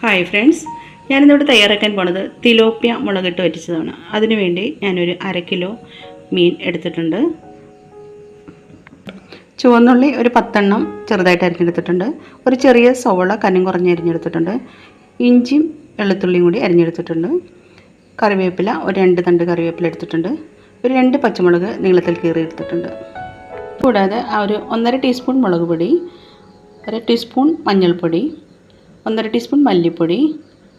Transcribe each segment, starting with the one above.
Hi friends ഞാനിന്നിവിടെ തയ്യാറാക്കാൻ പോണത് തിലോപ്പ്യ മുളകിട്ട് വറ്റിച്ചതാണ്. അതിനുവേണ്ടി ഞാനൊരു അര കിലോ മീൻ എടുത്തിട്ടുണ്ട്. ചുവന്നുള്ളി ഒരു പത്തെണ്ണം ചെറുതായിട്ട് അരിഞ്ഞെടുത്തിട്ടുണ്ട്. ഒരു ചെറിയ സവോള കനം കുറഞ്ഞ് അരിഞ്ഞെടുത്തിട്ടുണ്ട്. ഇഞ്ചിയും വെളുത്തുള്ളിയും കൂടി അരിഞ്ഞെടുത്തിട്ടുണ്ട്. കറിവേപ്പില ഒരു രണ്ട് തണ്ട് കറിവേപ്പില എടുത്തിട്ടുണ്ട്. ഒരു രണ്ട് പച്ചമുളക് നീളത്തിൽ കീറി എടുത്തിട്ടുണ്ട് കൂടാതെ ആ ഒരു ഒന്നര ടീസ്പൂൺ മുളക് പൊടി അര ടീസ്പൂൺ മഞ്ഞൾപ്പൊടി ഒന്നര ടീസ്പൂൺ മല്ലിപ്പൊടി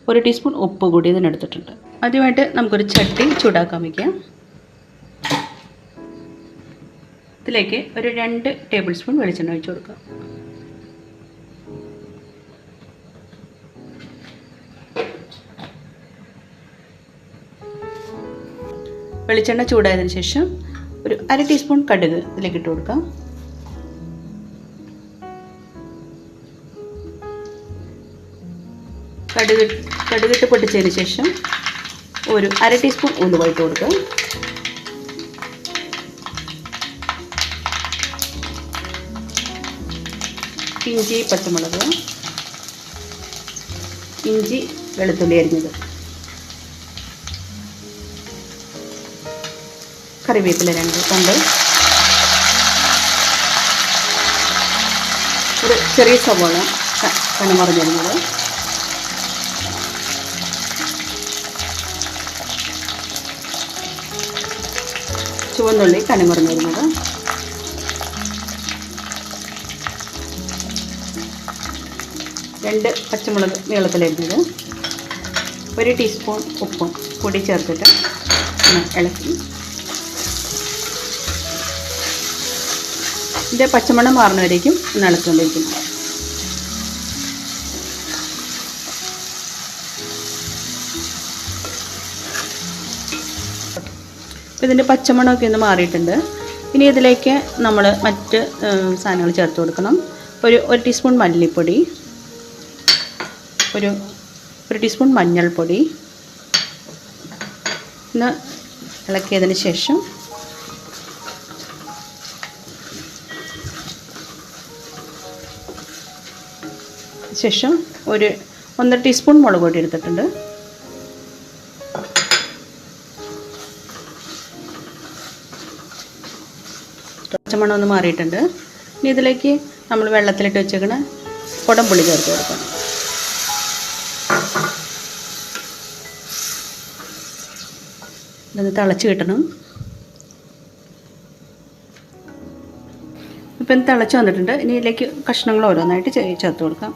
ഒരു ടീസ്പൂൺ ഉപ്പ് കൂടി ഇതിനെടുത്തിട്ടുണ്ട്. ആദ്യമായിട്ട് നമുക്കൊരു ചട്ടി ചൂടാക്കാൻ വയ്ക്കാം ഇതിലേക്ക് ഒരു രണ്ട് ടേബിൾ സ്പൂൺ വെളിച്ചെണ്ണ ഒഴിച്ചു കൊടുക്കാം വെളിച്ചെണ്ണ ചൂടായതിനു ശേഷം ഒരു അര ടീസ്പൂൺ കടുക് ഇതിലേക്ക് ഇട്ട് കൊടുക്കാം കടുക് കടുകിട്ട് പൊട്ടിച്ചതിന് ശേഷം ഒരു അര ടീസ്പൂൺ ഉലുവ ഇട്ട് കൊടുക്കുക. ഇഞ്ചി പച്ചമുളക് ഇഞ്ചി വെളുത്തുള്ളി അരിഞ്ഞത്. കറിവേപ്പില രണ്ട് കൊണ്ട് ഒരു ചെറിയ സവോള കണമറിഞ്ഞിരുന്നത് ചുവന്നുള്ളി കനമുറന്ന് വരുന്നത്. രണ്ട് പച്ചമുളക് നീളത്തിലരിഞ്ഞത് ഒരു ടീസ്പൂൺ ഉപ്പും പൊടി ചേർത്തിട്ട് ഇളക്കി. ഇതിന്റെ പച്ചമണം മാറുന്നവരേക്കും ഒന്ന് ഇളക്കിക്കൊണ്ടിരിക്കുന്നു ഇതിന്റെ പച്ചമണമൊക്കെ ഒന്ന് മാറിയിട്ടുണ്ട്. ഇനി ഇതിലേക്ക് നമ്മൾ മറ്റ് സാധനങ്ങൾ ചേർത്ത് കൊടുക്കണം. ഒരു ഒരു ടീസ്പൂൺ മല്ലിപ്പൊടി ഒരു ഒരു ടീസ്പൂൺ മഞ്ഞൾപ്പൊടി. ഒന്ന് ഇളക്കിയതിന് ശേഷം ശേഷം ഒരു ഒന്നര ടീസ്പൂൺ മുളക് പൊടി എടുത്തിട്ടുണ്ട്. പച്ചമണം ഒന്ന് മാറിയിട്ടുണ്ട്. ഇനി ഇതിലേക്ക് നമ്മൾ വെള്ളത്തിലിട്ട് വെച്ചേക്കണ കുടംപുളി ചേർത്ത് കൊടുക്കണം. ഇതൊന്ന് തിളച്ച് കിട്ടണം. ഇപ്പം തിളച്ച് വന്നിട്ടുണ്ട്. ഇനി ഇതിലേക്ക് കഷ്ണങ്ങൾ ഓരോന്നായിട്ട് ചേർത്ത് കൊടുക്കാം.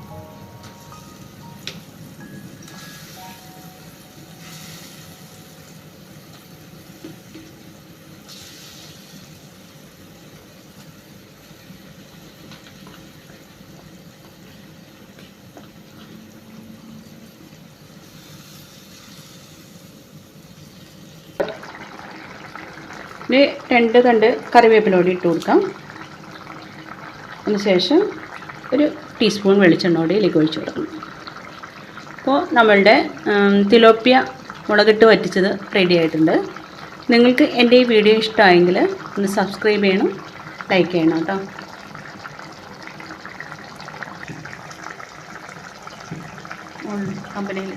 ഇനി രണ്ട് തണ്ട് കറിവേപ്പില കൂടി ഇട്ട് കൊടുക്കാം. അതിനുശേഷം ഒരു ടീസ്പൂൺ വെളിച്ചെണ്ണ കൂടി ഇതിലേക്ക് ഒഴിച്ചു കൊടുക്കണം. അപ്പോൾ നമ്മളുടെ തിലോപ്പിയ മുളകിട്ട് വറ്റിച്ചത് റെഡി ആയിട്ടുണ്ട്. നിങ്ങൾക്ക് എന്റെ ഈ വീഡിയോ ഇഷ്ടമായെങ്കിൽ ഒന്ന് സബ്സ്ക്രൈബ് ചെയ്യണം ലൈക്ക് ചെയ്യണം കേട്ടോ. കമ്പനിയിൽ